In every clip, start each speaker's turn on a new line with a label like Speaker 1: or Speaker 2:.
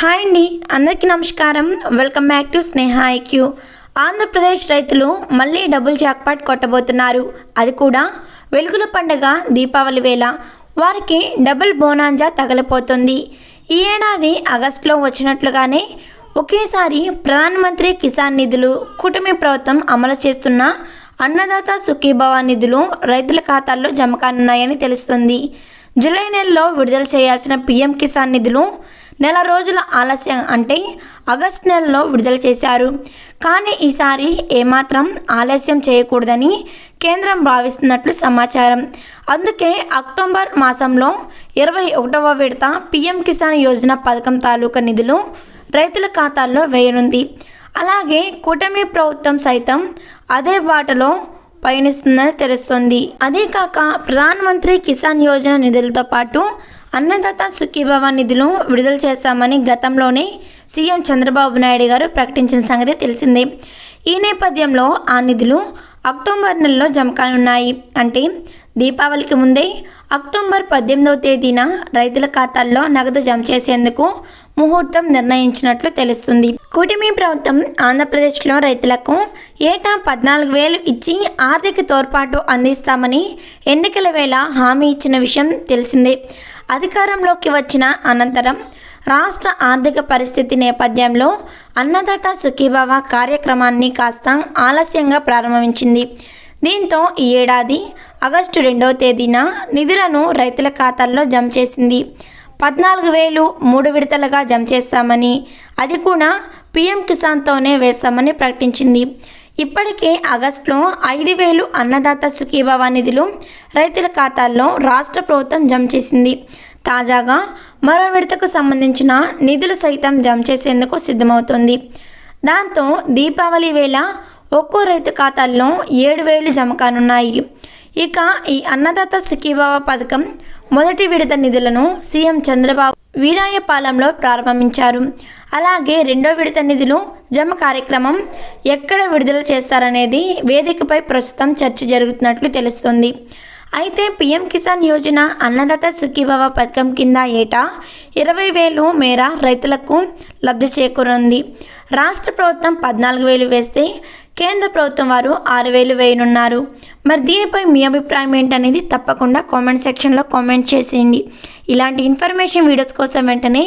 Speaker 1: Hi అండి అందరికీ నమస్కారం. Welcome back to Sneha IQ Andhra Pradesh రైతులు మళ్ళీ డబుల్ జాక్పాట్ కొట్టబోతున్నారు. అది కూడా వెలుగుల పండగ దీపావళి వేళ. వారికి డబుల్ బోనాంజా తగలిపోతుంది. ఈ ఏడాది ఆగస్టులో వచ్చినట్లుగానే ఒకేసారి ప్రధానమంత్రి కిసాన్ నిధులు కూటమి ప్రభుత్వం అమలు చేస్తున్న అన్నదాత సుఖీభవ నిధులు రైతుల ఖాతాల్లో జమ కానున్నాయని తెలుస్తుంది. జూలై నెలలో విడుదల చేయాల్సిన పీఎం కిసాన్ నిధులు నెల రోజుల ఆలస్యం అంటే ఆగస్ట్ నెలలో విడుదల చేశారు. కానీ ఈసారి ఏమాత్రం ఆలస్యం చేయకూడదని కేంద్రం భావిస్తున్నట్లు సమాచారం. అందుకే అక్టోబర్ మాసంలో ఇరవై ఒకటవ విడత పీఎం కిసాన్ యోజన పథకం తాలూకా నిధులు రైతుల ఖాతాల్లో వేయనుంది. అలాగే కూటమి ప్రభుత్వం సైతం అదే బాటలో పయనిస్తుందని తెలుస్తుంది. అదే కాక ప్రధానమంత్రి కిసాన్ యోజన నిధులతో పాటు అన్నదాత సుఖీభవ నిధులు విడుదల చేస్తామని గతంలోనే సీఎం చంద్రబాబు నాయుడు గారు ప్రకటించిన సంగతి తెలిసిందే. ఈ నేపథ్యంలో ఆ నిధులు అక్టోబర్ నెలలో జమ కానున్నాయి. అంటే దీపావళికి ముందే అక్టోబర్ పద్దెనిమిదవ తేదీన రైతుల ఖాతాల్లో నగదు జమ చేసేందుకు ముహూర్తం నిర్ణయించినట్లు తెలుస్తుంది. కూటమి ప్రభుత్వం ఆంధ్రప్రదేశ్లో రైతులకు ఏటా పద్నాలుగు వేలు ఇచ్చి ఆర్థిక తోడ్పాటు అందిస్తామని ఎన్నికల వేళ హామీ ఇచ్చిన విషయం తెలిసిందే. అధికారంలోకి వచ్చిన అనంతరం రాష్ట్ర ఆర్థిక పరిస్థితి నేపథ్యంలో అన్నదాత సుఖీభావ కార్యక్రమాన్ని కాస్త ఆలస్యంగా ప్రారంభించింది. దీంతో ఈ ఏడాది ఆగస్టు రెండవ తేదీన నిధులను రైతుల ఖాతాల్లో జమ చేసింది. పద్నాలుగు వేలు మూడు విడతలుగా జమ చేస్తామని అది కూడా పీఎం కిసాన్తోనే వేశామని ప్రకటించింది. ఇప్పటికే ఆగస్టులో ఐదు వేలు అన్నదాత సుఖీభావ నిధులు రైతుల ఖాతాల్లో రాష్ట్ర ప్రభుత్వం జమ చేసింది. తాజాగా మరో విడతకు సంబంధించిన నిధులు సైతం జమ చేసేందుకు సిద్ధమవుతోంది. దాంతో దీపావళి వేళ ఒక్కో రైతు ఖాతాల్లో ఏడు వేలు జమ కానున్నాయి. ఇక ఈ అన్నదాత సుఖీభావ పథకం మొదటి విడత నిధులను సీఎం చంద్రబాబు వీరాయపాలెంలో ప్రారంభించారు. అలాగే రెండో విడత నిధులు జమ కార్యక్రమం ఎక్కడ విడుదల చేస్తారనేది వేదికపై ప్రస్తుతం చర్చ జరుగుతున్నట్లు తెలుస్తుంది. అయితే పీఎం కిసాన్ యోజన అన్నదాత సుఖీభవ పథకం కింద ఏటా ఇరవై వేలు మేర రైతులకు లబ్ధి చేకూరుంది రాష్ట్ర ప్రభుత్వం పద్నాలుగు వేలు వేస్తే కేంద్ర ప్రభుత్వం వారు ఆరు వేలు వేయనున్నారు. మరి దీనిపై మీ అభిప్రాయం ఏంటనేది తప్పకుండా కామెంట్ సెక్షన్లో కామెంట్ చేసేయండి. ఇలాంటి ఇన్ఫర్మేషన్ వీడియోస్ కోసం వెంటనే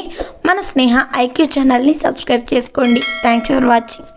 Speaker 1: మన స్నేహ ఐక్యూ ఛానల్ని సబ్స్క్రైబ్ చేసుకోండి. Thanks for watching.